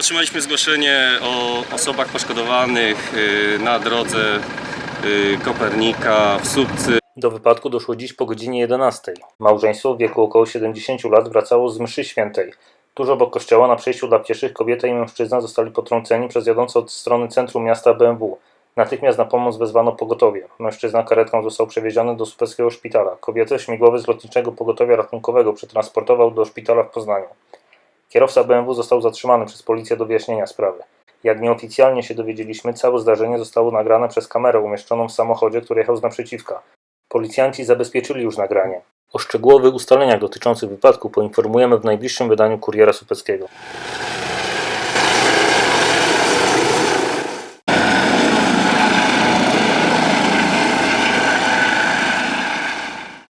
otrzymaliśmy zgłoszenie o osobach poszkodowanych y, na drodze y, Kopernika w Słupcy. Do wypadku doszło dziś po godzinie 11. Małżeństwo w wieku około 70 lat wracało z mszy świętej. Tuż obok kościoła na przejściu dla pieszych kobieta i mężczyzna zostali potrąceni przez jadące od strony centrum miasta BMW. Natychmiast na pomoc wezwano pogotowie. Mężczyzna karetką został przewieziony do supeckiego szpitala. Kobietę śmigłowy z lotniczego pogotowia ratunkowego przetransportował do szpitala w Poznaniu. Kierowca BMW został zatrzymany przez policję do wyjaśnienia sprawy. Jak nieoficjalnie się dowiedzieliśmy, całe zdarzenie zostało nagrane przez kamerę umieszczoną w samochodzie, który jechał z naprzeciwka. Policjanci zabezpieczyli już nagranie. O szczegółowych ustaleniach dotyczących wypadku poinformujemy w najbliższym wydaniu Kuriera Supeckiego.